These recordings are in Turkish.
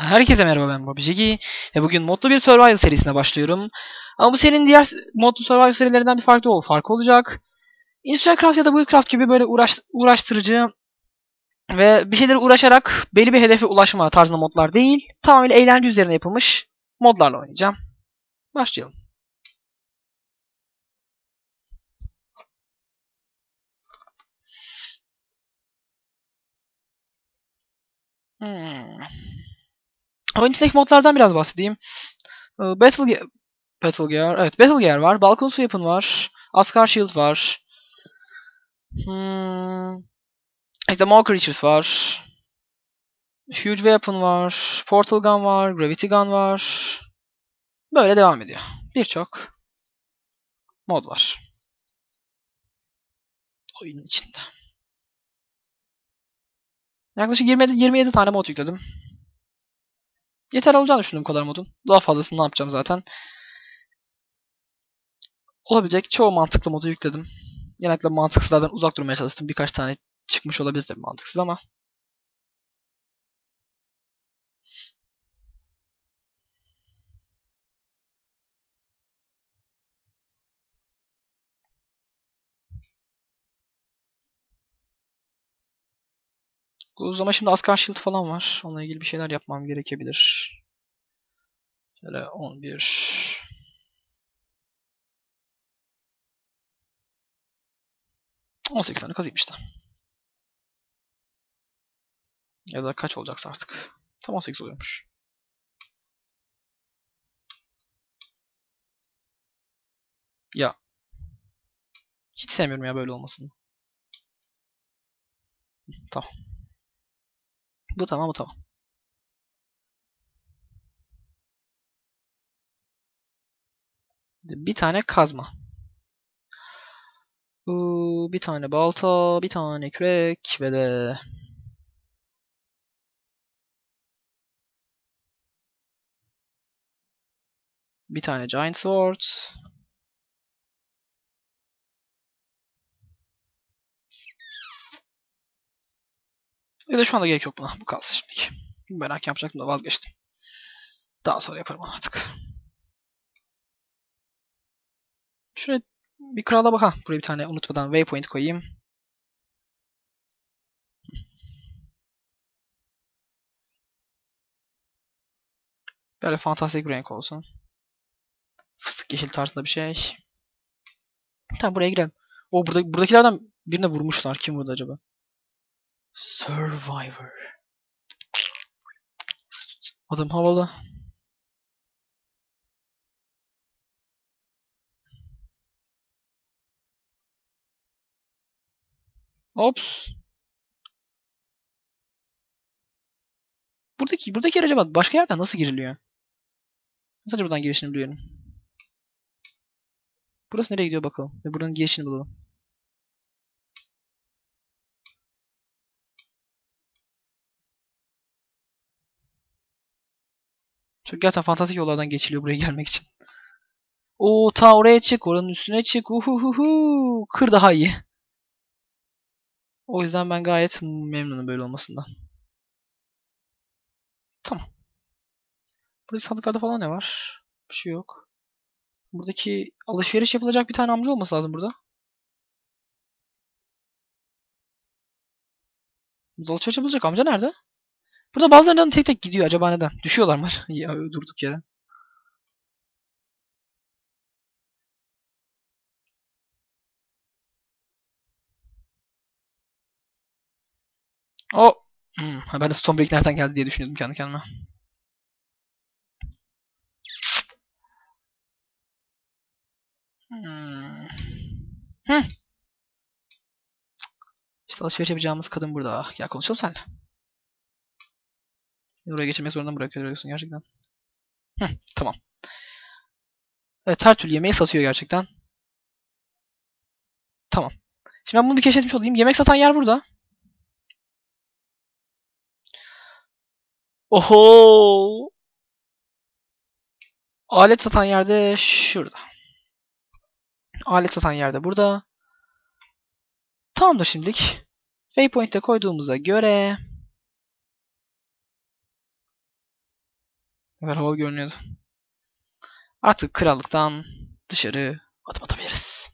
Herkese merhaba ben Babijigi ve bugün modlu bir survival serisine başlıyorum. Ama bu serinin diğer modlu survival serilerinden bir farklı ol farkı olacak. Instacraft ya da Buildcraft gibi böyle uğraş, uğraştırıcı ve bir şeyleri uğraşarak belli bir hedefe ulaşma tarzında modlar değil, tamamen eğlence üzerine yapılmış modlarla oynayacağım. Başlayalım. Hmm. İçindeki modlardan biraz bahsedeyim. Ee, Battle Gear, Battle Gear, evet Battle Gear var. Balkon Weapon var. Ascar Shield var. Hmm. İşte More Creatures var. Huge Weapon var. Portal Gun var. Gravity Gun var. Böyle devam ediyor. Birçok mod var. Oyunun içinde. Yaklaşık 27, 27 tane mod yükledim. Yeter olacağını düşündüm kadar modun. Daha fazlasını ne yapacağım zaten. Olabilecek çoğu mantıklı modu yükledim. Genellikle mantıksızlardan uzak durmaya çalıştım. Birkaç tane çıkmış olabilir tabii mantıksız ama. O zaman şimdi Asgard Shield falan var. Onunla ilgili bir şeyler yapmam gerekebilir. Şöyle 11 18 tane kazıyım işte. Ya da kaç olacaksa artık. Tam 18 oluyormuş. Ya. Hiç sevmiyorum ya böyle olmasını. Tamam. Bu tamam bu tamam. Bir tane kazma. Bir tane balta, bir tane kürek ve de bir tane giant sword. Ya da şu anda gerek yok buna. Bu kalsın şimdilik. Merak yapacaktım da vazgeçtim. Daha sonra yaparım artık. Şöyle bir krala bak. Ha, buraya bir tane unutmadan waypoint koyayım. Böyle fantastik bir renk olsun. Fıstık yeşil tarzında bir şey. Tamam buraya girelim. O burada buradakilerden birine vurmuşlar. Kim vurdu acaba? Survivor. Adam havalı. Ops. Buradaki buradaki yer acaba başka yerden nasıl giriliyor? Sadece buradan girişini biliyorum. Burası nereye gidiyor bakalım. Ve buranın girişini bulalım. Çok gerçekten fantastik yollardan geçiliyor buraya gelmek için. O ta oraya çık, oranın üstüne çık. Uhuhuhu. Kır daha iyi. O yüzden ben gayet memnunum böyle olmasından. Tamam. Burada sandıklarda falan ne var? Bir şey yok. Buradaki alışveriş yapılacak bir tane amca olması lazım burada. Burada alışveriş yapılacak amca nerede? Burada bazılarından tek tek gidiyor. Acaba neden? Düşüyorlar mı? ya, durduk yere. O. Hmm, ben de Stonebreak nereden geldi diye düşünüyordum kendi kendime. Hmm. Hı. İşte alışveriş yapacağımız kadın burada. Gel konuşalım seninle. Buraya geçirmek zorunda bırakıyorsun gerçekten. Hı, tamam. Evet her türlü yemeği satıyor gerçekten. Tamam. Şimdi ben bunu bir keşfetmiş olayım. Yemek satan yer burada. Oho! Alet satan yerde şurada. Alet satan yerde burada. Tamamdır şimdilik. Waypoint'e koyduğumuza göre Ne kadar havalı görünüyordu. Artık krallıktan dışarı adım atabiliriz.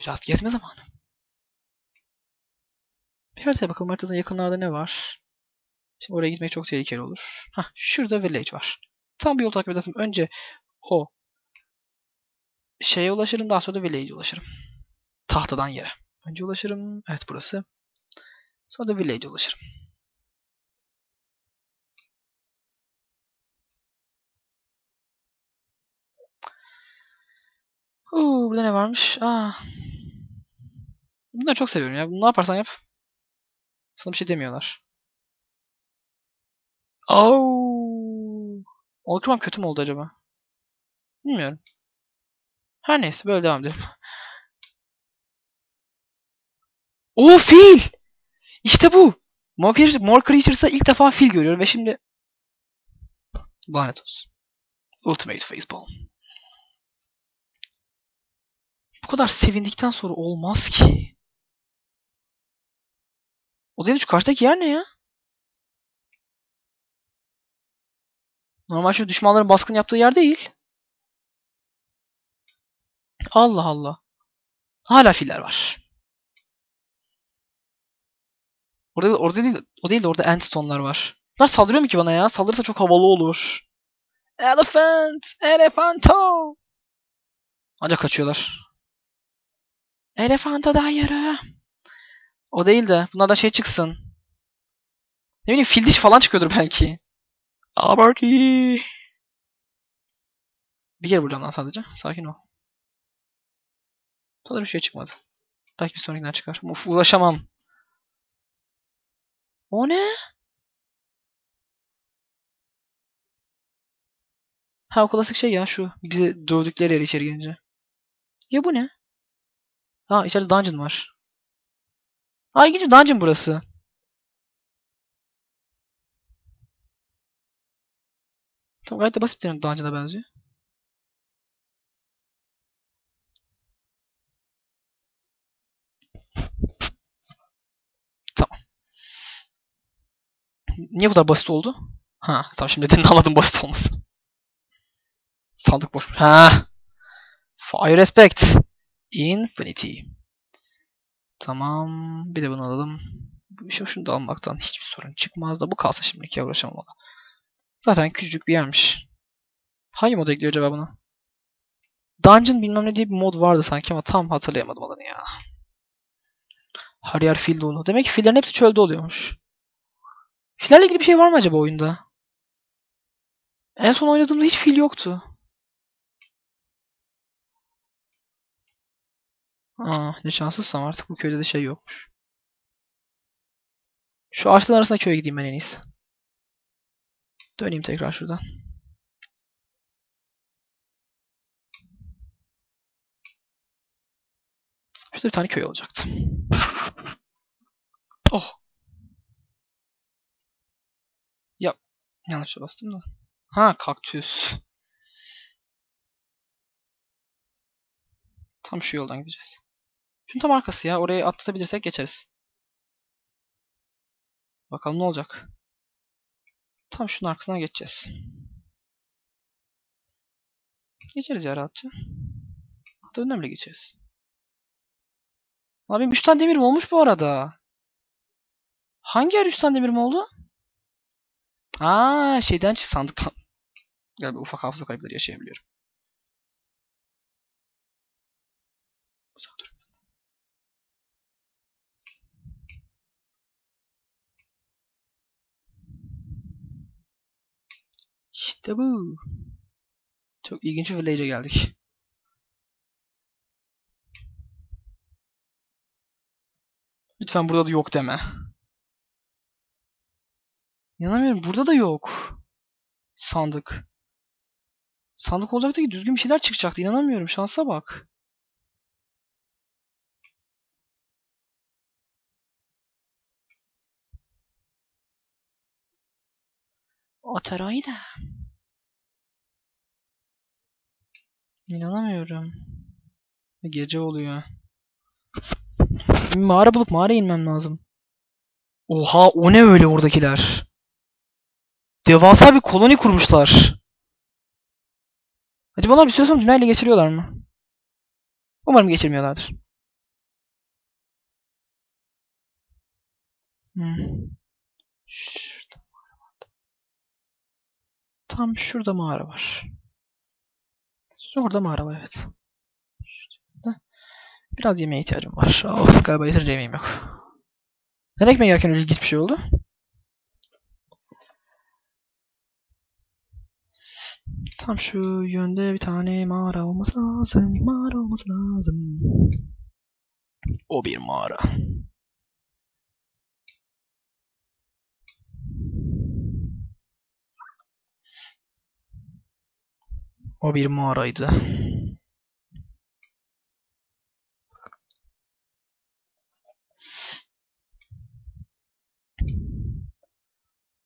Biraz gezme zamanı. Bir haritaya bakalım haritada yakınlarda ne var. Şimdi oraya gitmek çok tehlikeli olur. Hah şurada village var. Tam bir yol takip edersem önce o şeye ulaşırım daha sonra da village'e ulaşırım. Tahtadan yere. Önce ulaşırım. Evet burası. Sonra da village'e ulaşırım. Uuu burada ne varmış? Aa. Bunları çok seviyorum ya. Bunu ne yaparsan yap. Sana bir şey demiyorlar. Oh. Olkramam kötü mü oldu acaba? Bilmiyorum. Her neyse böyle devam edelim. Oo fil! İşte bu. More, Creatures, More Creatures'da ilk defa fil görüyorum ve şimdi lanet olsun. Ultimate Facepalm. Bu kadar sevindikten sonra olmaz ki. O değil şu karşıdaki yer ne ya? Normal şu düşmanların baskın yaptığı yer değil. Allah Allah. Hala filler var. Orada, orada değil, o değil de orada endstone'lar var. Bunlar saldırıyor mu ki bana ya? Saldırırsa çok havalı olur. Elephant! Elefanto! Ancak kaçıyorlar. Elefanto da yürü. O değil de bunlardan şey çıksın. Ne bileyim fil dişi falan çıkıyordur belki. Abarty. Bir kere vuracağım lan sadece. Sakin ol. Sonra bir şey çıkmadı. Belki bir sonrakinden çıkar. Uf ulaşamam. O ne? Ha o klasik şey ya şu. Bizi dövdükleri yer içeri girince. Ya bu ne? Ha içeride dungeon var. Ha ilginç dungeon burası. Tamam gayet de basit bir dungeon'a benziyor. Tamam. Niye bu kadar basit oldu? Ha tamam şimdi nedenini anladım basit olması. Sandık boş. Ha. Fire Respect. Infinity. Tamam. Bir de bunu alalım. Şu şunu da almaktan hiçbir sorun çıkmaz da bu kalsa şimdilik ya uğraşamam ona. Zaten küçücük bir yermiş. Hangi moda ekliyor acaba bunu? Dungeon bilmem ne diye bir mod vardı sanki ama tam hatırlayamadım adını ya. Her yer fil dolu. Demek ki fillerin hepsi çölde oluyormuş. Fillerle ilgili bir şey var mı acaba oyunda? En son oynadığımda hiç fil yoktu. Aa, ne şanslısam artık bu köyde de şey yokmuş. Şu ağaçların arasında köye gideyim ben en iyisi. Döneyim tekrar şuradan. Şurada bir tane köy olacaktı. Oh. Ya yanlışa bastım da. Ha kaktüs. Tam şu yoldan gideceğiz. Şunun tam arkası ya. Orayı atlatabilirsek geçeriz. Bakalım ne olacak. Tam şunun arkasına geçeceğiz. Geçeriz ya rahatça. Hatta bile geçeriz. Abi 3 tane demirim olmuş bu arada. Hangi yer 3 tane demirim oldu? Aa şeyden çık sandıktan. Galiba ufak hafıza kayıpları yaşayabiliyorum. İşte bu. Çok ilginç bir village'e geldik. Lütfen burada da yok deme. İnanamıyorum. Burada da yok. Sandık. Sandık olacaktı ki düzgün bir şeyler çıkacaktı. İnanamıyorum. Şansa bak. Oteroide. İnanamıyorum. Gece oluyor. Bir mağara bulup mağaraya inmem lazım. Oha o ne öyle oradakiler? devasa bir koloni kurmuşlar. Acaba onlar bir süre sonra dünyayla geçiriyorlar mı? Umarım geçirmiyorlardır. Hmm. Şurada mağara vardı. Tam şurada mağara var. Orada mağara var evet. Biraz yemeğe ihtiyacım var. Of galiba yeterince yemeğim yok. Nereye gitmeye gereken öyle ilginç bir şey oldu? Tam şu yönde bir tane mağara olması lazım. Mağara olması lazım. O bir mağara. O bir mağaraydı.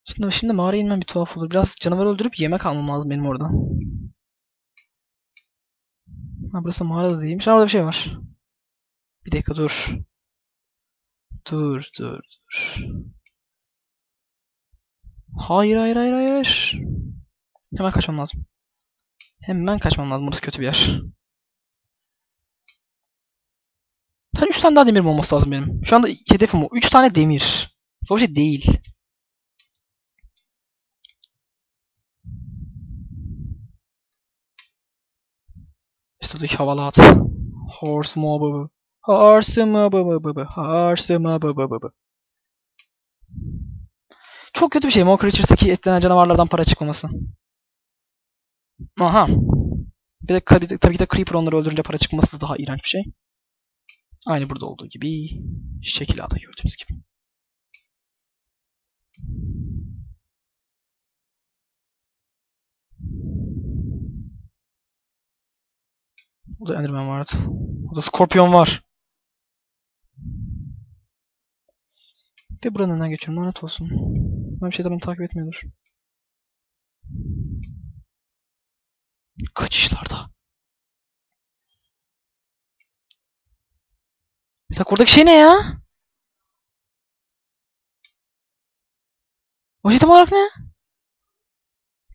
Şimdi, şimdi mağaraya inmem bir tuhaf olur. Biraz canavar öldürüp yemek almam lazım benim oradan. Ha burası mağara da değilmiş. Ha orada bir şey var. Bir dakika dur. Dur dur dur. Hayır hayır hayır hayır. Hemen kaçmam lazım. Hemen kaçmam lazım. Burası kötü bir yer. Tabii 3 tane daha demir olması lazım benim. Şu anda hedefim o. 3 tane demir. Zor şey değil. Üstündeki havalı at. Horse mobu. Horse mobu. Horse mobu. Çok kötü bir şey Mo Creatures'taki etlenen canavarlardan para çıkmaması. Aha. Bir de tabii, ki de Creeper onları öldürünce para çıkması da daha iğrenç bir şey. Aynı burada olduğu gibi. Şekil A'da gördüğünüz gibi. O da Enderman vardı. O da Scorpion var. Ve buranın önünden geçiyorum. Lanet olsun. Ben bir şeyden beni takip etmiyordur. Kaçışlarda. Bir dakika oradaki şey ne ya? O şey tam olarak ne?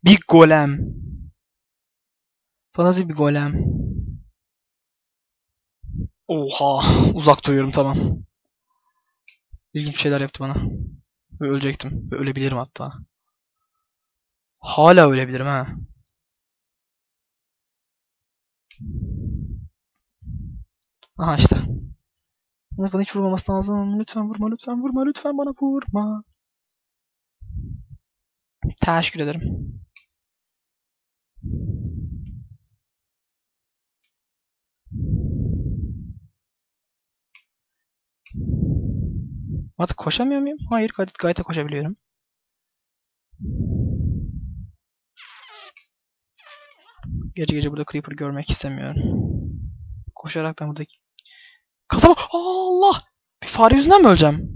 Bir golem. Fanazi bir golem. Oha. Uzak duruyorum tamam. İlginç şeyler yaptı bana. Ve ölecektim. Ve ölebilirim hatta. Hala ölebilirim ha. Aha işte. Bana hiç vurmaması lazım. Lütfen vurma, lütfen vurma, lütfen bana vurma. Teşekkür ederim. Artık koşamıyor muyum? Hayır gayet, gayet koşabiliyorum. Gece gece burada Creeper görmek istemiyorum. Koşarak ben buradaki... Kasaba... Allah! Bir fare yüzünden mi öleceğim?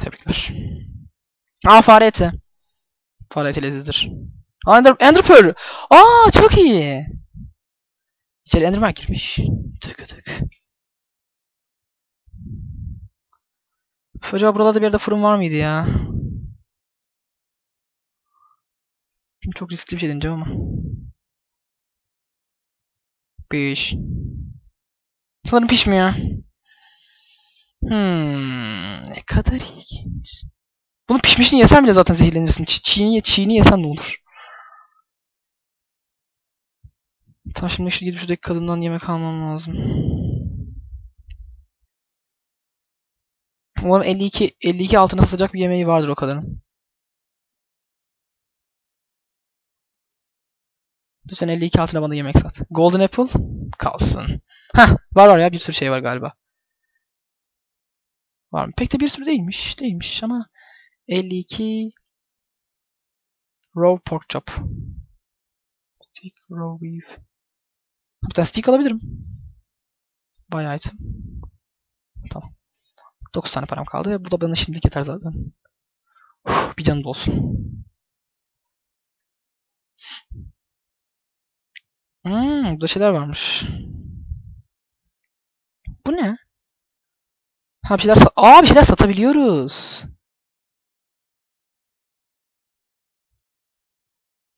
Tebrikler. Aa fare eti. Fare eti lezzetlidir. Ender, Ender Pearl. Aa çok iyi. İçeri Enderman girmiş. Tık tık. Acaba buralarda bir yerde fırın var mıydı ya? Şimdi çok riskli bir şey deneyeceğim ama. Piş. Sanırım pişmiyor. Hmm, ne kadar ilginç. Bunu pişmişini yesen bile zaten zehirlenirsin. Ç çiğni, çiğni yesen ne olur? Tamam şimdi şu gidip şuradaki kadından yemek almam lazım. Umarım 52 52 altına sıcak bir yemeği vardır o kadının. Lütfen 52 altına bana yemek sat. Golden Apple kalsın. Heh var var ya bir sürü şey var galiba. Var mı? Pek de bir sürü değilmiş. Değilmiş ama 52 Raw pork chop. Steak raw beef. Bir tane steak alabilirim. Bayağı item. Tamam. 9 tane param kaldı. Bu da bana şimdilik yeter zaten. Uf, bir canım da olsun. Hmm, burada şeyler varmış. Bu ne? Ha bir şeyler Aa bir şeyler satabiliyoruz.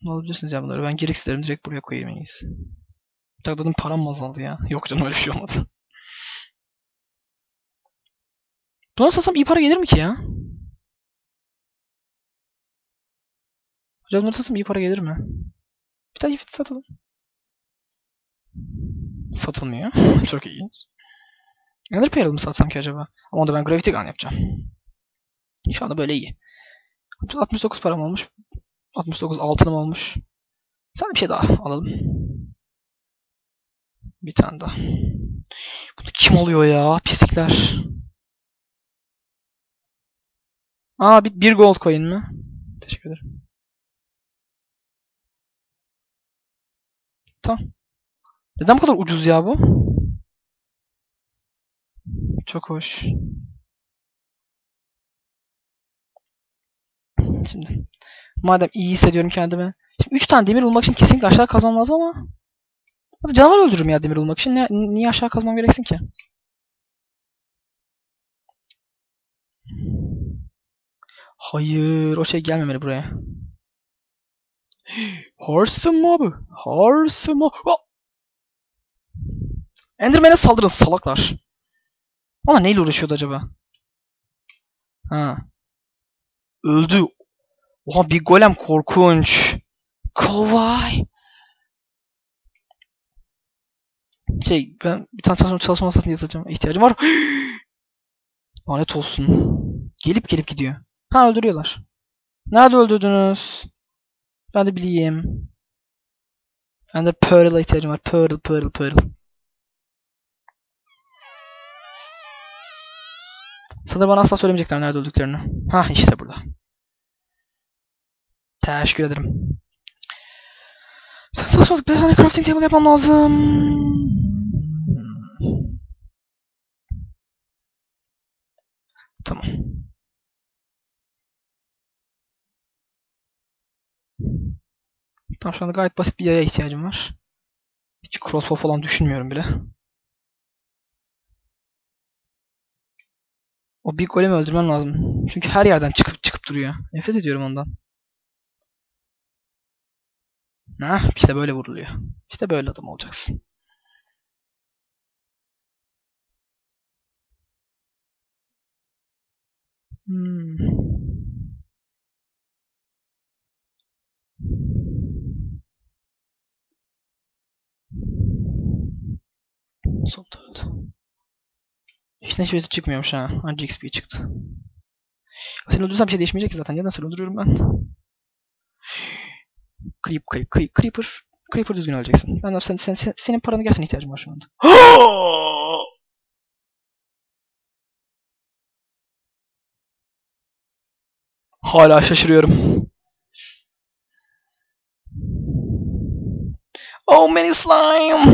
Ne alabilirsiniz ya bunları? Ben gereksizlerimi direkt buraya koyayım en iyisi. Bir dakika param azaldı ya? Yok canım öyle şey olmadı. Buna satsam iyi para gelir mi ki ya? Hocam bunları satsam iyi para gelir mi? Bir tane fit satalım. Satılmıyor. Çok ilginç. Ender Pearl mı satsam ki acaba? Ama onda ben Gravity Gun yapacağım. Şu anda böyle iyi. 69 param olmuş. 69 altınım olmuş. Sen bir şey daha alalım. Bir tane daha. Bunu kim alıyor ya? Pislikler. Aa bir, bir gold coin mi? Teşekkür ederim. Tamam. Neden bu kadar ucuz ya bu? Çok hoş. Şimdi madem iyi hissediyorum kendimi. Şimdi 3 tane demir bulmak için kesinlikle aşağı kazmam lazım ama Hadi canavar öldürürüm ya demir bulmak için. Ne, niye aşağı kazmam gereksin ki? Hayır, o şey gelmemeli buraya. Horse'um abi. Horse'um abi. Enderman'e saldırın salaklar. Ama neyle uğraşıyordu acaba? Ha. Öldü. Oha bir golem korkunç. Kovay. Şey ben bir tane çalışma, çalışma masasını yatacağım. İhtiyacım var. Lanet olsun. Gelip gelip gidiyor. Ha öldürüyorlar. Nerede öldürdünüz? Ben de bileyim. Ben de Pearl'a ihtiyacım var. Pearl, Pearl, Pearl. Sanırım bana asla söylemeyecekler nerede öldüklerini. Ha işte burada. Teşekkür ederim. Çalışmadık. Bir tane crafting table yapmam lazım. Tamam şu anda gayet basit bir yaya ihtiyacım var. Hiç crossbow falan düşünmüyorum bile. O bir golemi öldürmem lazım. Çünkü her yerden çıkıp çıkıp duruyor. Nefret ediyorum ondan. Hah işte böyle vuruluyor. İşte böyle adam olacaksın. Hmm. Solda öldü. Hiç neşvesi çıkmıyormuş ha. Anca XP çıktı. Seni öldürsem bir şey değişmeyecek ki zaten. Ya nasıl öldürüyorum ben? Creep, creep, creep, creeper. Creeper düzgün öleceksin. Ben sen, sen, sen, senin paranı gerçekten ihtiyacım var şu anda. Hala şaşırıyorum. Oh many slime.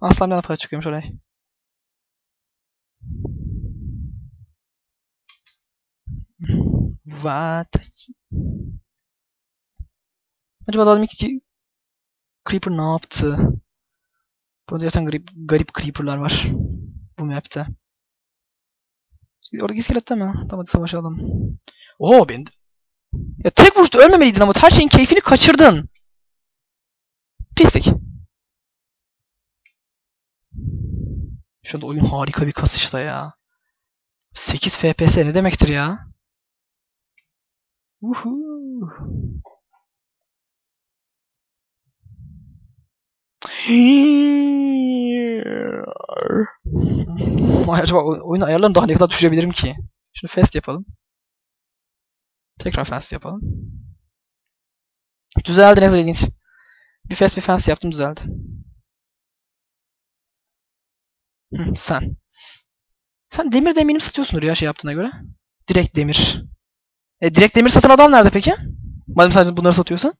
Aslan bir para çıkıyormuş oraya. Watashi. Acaba adam iki Creeper ne yaptı? Burada gerçekten garip, garip Creeper'lar var. Bu map'te. Oradaki iskelet mi? Tamam hadi savaşalım. Oo ben. Ya tek vuruşta ölmemeliydin ama her şeyin keyfini kaçırdın. Pislik. Şu anda oyun harika bir kasışta ya. 8 FPS ne demektir ya? Uhu. Acaba oyun ayarlarını daha ne kadar düşürebilirim ki? Şunu fast yapalım. Tekrar fast yapalım. Düzeldi ne kadar ilginç. Bir fast bir fast yaptım düzeldi. Hı, sen. Sen demir de eminim satıyorsundur ya şey yaptığına göre. Direkt demir. E direkt demir satan adam nerede peki? Madem sadece bunları satıyorsan.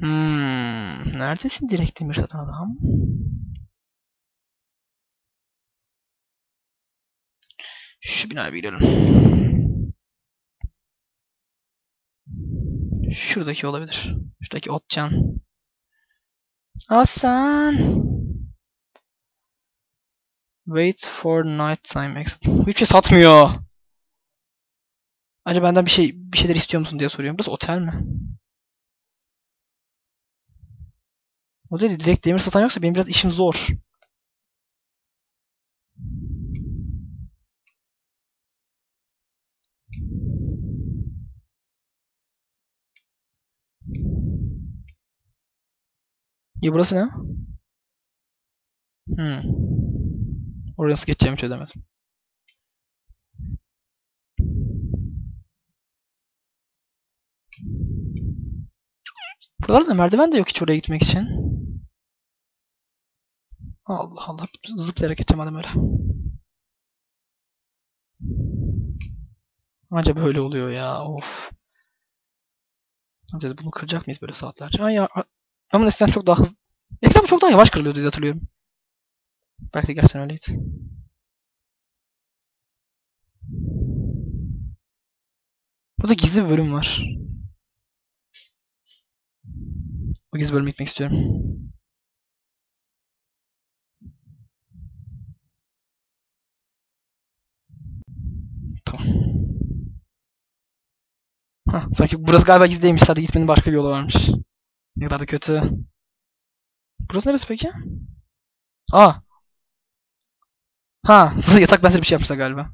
Hmm, neredesin direkt demir satan adam? Şu binaya bir girelim. Şuradaki olabilir. Şuradaki Otcan. Hasan. Wait for nighttime exit. Hiçbir şey satmıyor. Acaba benden bir şey bir şeyler istiyor musun diye soruyorum. Burası otel mi? O dedi direkt demir satan yoksa benim biraz işim zor. Ya burası ne? Hmm. Oraya nasıl geçeceğimi çözemedim. Buralarda merdiven de yok hiç oraya gitmek için. Allah Allah. Zıplayarak geçeceğim adam öyle. Acaba böyle oluyor ya. Of. Acaba bunu kıracak mıyız böyle saatlerce? Ha ya. Ama eskiden çok daha hızlı. Eskiden çok daha yavaş kırılıyordu diye hatırlıyorum. Belki de gerçekten öyleydi. Burada gizli bir bölüm var. O gizli bölüme gitmek istiyorum. Tamam. Hah, sanki burası galiba gizli değilmiş. Hadi gitmenin başka yolu varmış. Ne kadar da kötü. Burası neresi peki? Aa. Ha, yatak benzeri bir şey yapmışlar galiba.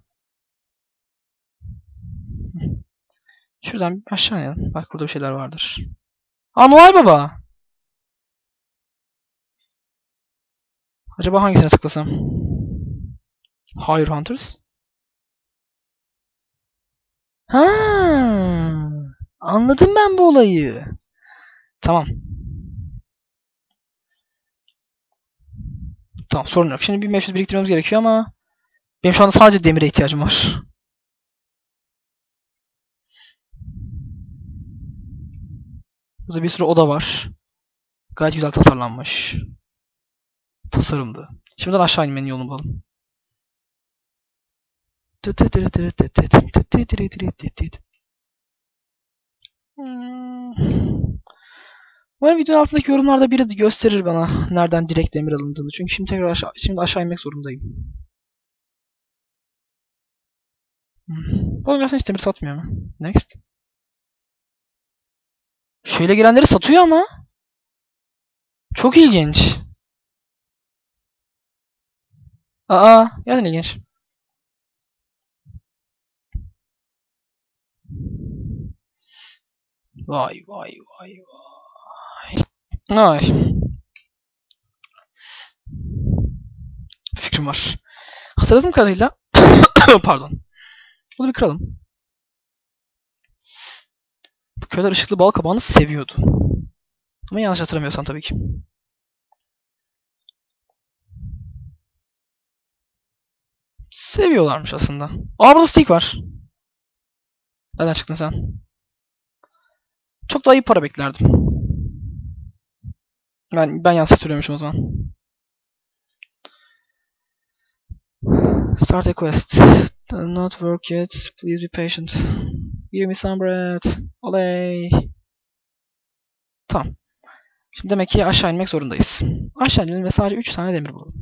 Şuradan aşağı inelim. Bak burada bir şeyler vardır. Aa Baba. Acaba hangisine tıklasam? Hire Hunters. Ha, anladım ben bu olayı. Tamam. Tamam sorun yok. Şimdi 1500 biriktirmemiz gerekiyor ama benim şu anda sadece demire ihtiyacım var. Burada bir sürü oda var. Gayet güzel tasarlanmış. Tasarımdı. Şimdiden aşağı inmenin yolunu bulalım. Umarım videonun altındaki yorumlarda biri gösterir bana nereden direkt demir alındığını. Çünkü şimdi tekrar aşağı, şimdi aşağı inmek zorundayım. Hmm. Bu oyun hiç demir satmıyor mu? Next. Şöyle gelenleri satıyor ama. Çok ilginç. Aa, yani ilginç. Vay vay vay vay. Ay. Fikrim var. Hatırladığım kadarıyla pardon. Bunu bir kıralım. Bu köyler ışıklı bal kabağını seviyordu. Ama yanlış hatırlamıyorsan tabii ki. Seviyorlarmış aslında. Aa burada stick var. Nereden çıktın sen? Çok daha iyi para beklerdim. Ben ben yanlış hatırlıyormuşum o zaman. Start a quest. Not work yet. Please be patient. Give me some bread. Oley. Tamam. Şimdi demek ki aşağı inmek zorundayız. Aşağı inelim ve sadece 3 tane demir bulalım.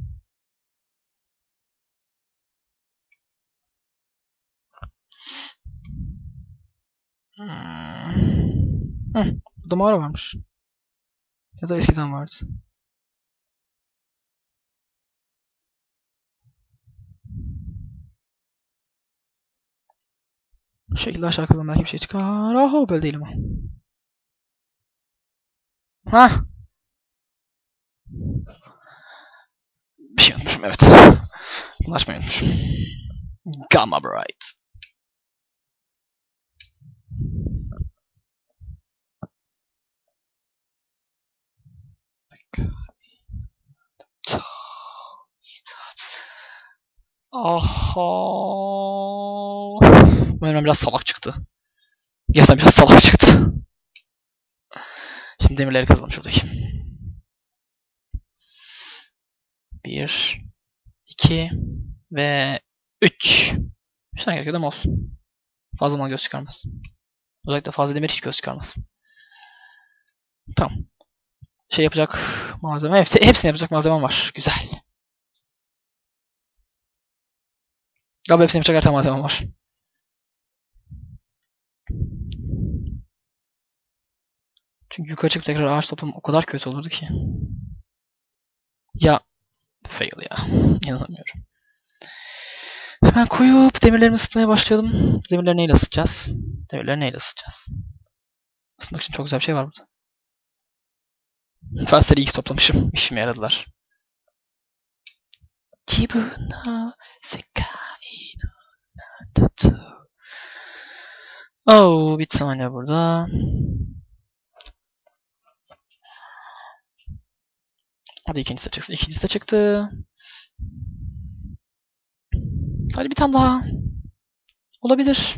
Hmm. Hı, burada mağara varmış. Ya da eskiden vardı. Bu şekilde aşağı kazan belki bir şey çıkar. Ah böyle değil ama. Hah. Bir şey unutmuşum evet. Ulaşmayı unutmuşum. Gamma Bright. Aha. Benim biraz salak çıktı. Gerçekten biraz salak çıktı. Şimdi demirleri kazalım şuradaki. Bir, iki ve üç. Üç tane değil mi olsun? Fazla mal göz çıkarmaz. Özellikle fazla demir hiç göz çıkarmaz. Tamam. Şey yapacak malzeme. Hepsi, hepsini yapacak malzemem var. Güzel. Galiba hepsini yapacak her malzemem var. Çünkü yukarı çıkıp tekrar ağaç toplam o kadar kötü olurdu ki. Ya fail ya. İnanamıyorum. Hemen koyup demirlerimi ısıtmaya başlayalım. Demirleri neyle ısıtacağız? Demirleri neyle ısıtacağız? Isıtmak için çok güzel bir şey var burada. Fastları iyi ki toplamışım. İşime yaradılar. 自分の世界の中 Oh, bir saniye burada. Hadi ikincisi de çıksın. İkincisi de çıktı. Hadi bir tane daha. Olabilir.